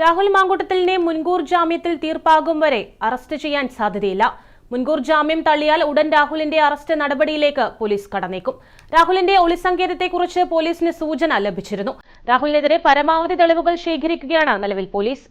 രാഹുൽ മാങ്കൂട്ടത്തിലിനെ മുൻകൂർ ജാമ്യത്തിൽ തീർപ്പാകും വരെ അറസ്റ്റ് ചെയ്യാൻ സാധ്യതയില്ല. മുൻകൂർ ജാമ്യം തള്ളിയാൽ ഉടൻ രാഹുലിന്റെ അറസ്റ്റ് നടപടിയിലേക്ക് പോലീസ് കടന്നേക്കും. രാഹുലിന്റെ ഒളിസങ്കേതത്തെക്കുറിച്ച് പോലീസിന് സൂചന ലഭിച്ചിരുന്നു. രാഹുലിനെതിരെ പരമാവധി തെളിവുകൾ ശേഖരിക്കുകയാണ് നിലവിൽ police.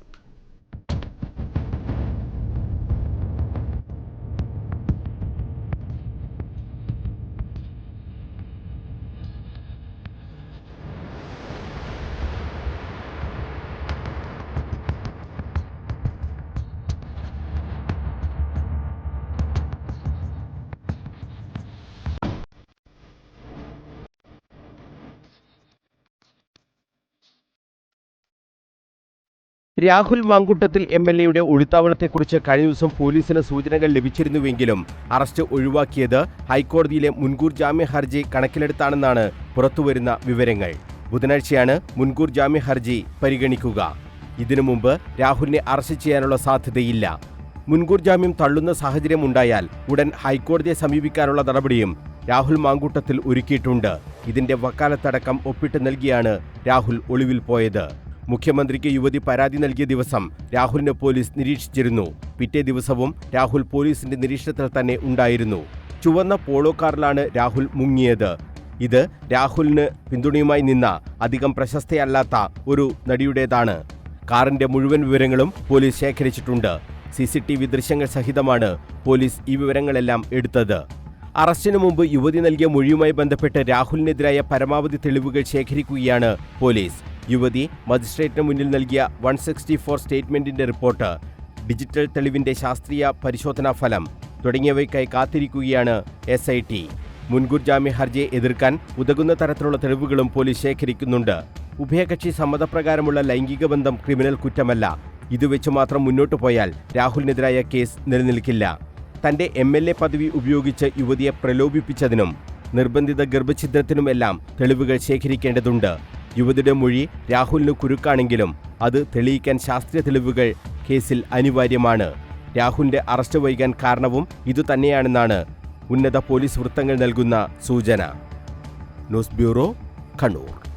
Rahul Mamkootathil M L എയുടെ ഒഴിത്താവളത്തെക്കുറിച്ച് കഴിഞ്ഞ ദിവസം പോലീസിന് സൂചനകൾ ലഭിച്ചിരുന്നുവെങ്കിലും അറസ്റ്റ് ഒഴിവാക്കിയത് ഹൈക്കോടതിയിലെ മുൻകൂർ ജാമ്യ ഹർജി കണക്കിലെടുത്താണെന്നാണ് പുറത്തുവരുന്ന വിവരങ്ങൾ. ബുധനാഴ്ചയാണ് മുൻകൂർ ജാമ്യ ഹർജി പരിഗണിക്കുക. ഇതിനു മുമ്പ് രാഹുലിനെ അറസ്റ്റ് ചെയ്യാനുള്ള സാധ്യതയില്ല. മുൻകൂർ ജാമ്യം തള്ളുന്ന സാഹചര്യം ഉണ്ടായാൽ ഉടൻ ഹൈക്കോടതിയെ സമീപിക്കാനുള്ള നടപടിയും രാഹുൽ മാങ്കൂട്ടത്തിൽ ഒരുക്കിയിട്ടുണ്ട്. ഇതിന്റെ വക്കാലത്തടക്കം ഒപ്പിട്ട് നൽകിയാണ് രാഹുൽ ഒളിവിൽ പോയത്. മുഖ്യമന്ത്രിക്ക് യുവതി പരാതി നൽകിയ ദിവസം രാഹുലിനെ പോലീസ് നിരീക്ഷിച്ചിരുന്നു. പിറ്റേ ദിവസവും രാഹുൽ പോലീസിന്റെ നിരീക്ഷണത്തിൽ തന്നെ ഉണ്ടായിരുന്നു. ചുവന്ന പോളോ കാറിലാണ് രാഹുൽ മുങ്ങിയത്. ഇത് രാഹുലിന് പിന്തുണയുമായി നിന്ന അധികം പ്രശസ്തയല്ലാത്ത ഒരു നടിയുടേതാണ്. കാറിന്റെ മുഴുവൻ വിവരങ്ങളും പോലീസ് ശേഖരിച്ചിട്ടുണ്ട്. സി സി ടി വി ദൃശ്യങ്ങൾ സഹിതമാണ് പോലീസ് ഈ വിവരങ്ങളെല്ലാം എടുത്തത്. അറസ്റ്റിനു മുമ്പ് യുവതി നൽകിയ മൊഴിയുമായി ബന്ധപ്പെട്ട് രാഹുലിനെതിരായ പരമാവധി തെളിവുകൾ ശേഖരിക്കുകയാണ് പോലീസ്. യുവതി മജിസ്ട്രേറ്റിന് മുന്നിൽ നൽകിയ വൺ സിക്സ്റ്റി ഫോർ സ്റ്റേറ്റ്മെന്റിന്റെ റിപ്പോർട്ട്. ഡിജിറ്റൽ തെളിവിന്റെ ശാസ്ത്രീയ പരിശോധനാ ഫലം തുടങ്ങിയവയ്ക്കായി കാത്തിരിക്കുകയാണ് എസ് ഐ ടി മുൻകൂർ ജാമ്യ ഹർജിയെ എതിർക്കാൻ ഉതകുന്ന തരത്തിലുള്ള തെളിവുകളും പോലീസ് ശേഖരിക്കുന്നുണ്ട്. ഉഭയകക്ഷി സമ്മതപ്രകാരമുള്ള ലൈംഗിക ബന്ധം ക്രിമിനൽ കുറ്റമല്ല. ഇത് വെച്ച് മാത്രം മുന്നോട്ടു പോയാൽ രാഹുലിനെതിരായ കേസ് നിലനിൽക്കില്ല. തന്റെ എം എൽ എ പദവി ഉപയോഗിച്ച് യുവതിയെ പ്രലോഭിപ്പിച്ചതിനും നിർബന്ധിത ഗർഭഛിദ്രത്തിനുമെല്ലാം തെളിവുകൾ ശേഖരിക്കേണ്ടതുണ്ട്. യുവതിയുടെ മൊഴി രാഹുലിന് കുരുക്കാണെങ്കിലും അത് തെളിയിക്കാൻ ശാസ്ത്രീയ തെളിവുകൾ കേസിൽ അനിവാര്യമാണ്. രാഹുലിന്റെ അറസ്റ്റ് വൈകാൻ കാരണവും ഇതുതന്നെയാണെന്നാണ് ഉന്നത പോലീസ് വൃത്തങ്ങൾ നൽകുന്ന സൂചന. News bureau Kannur.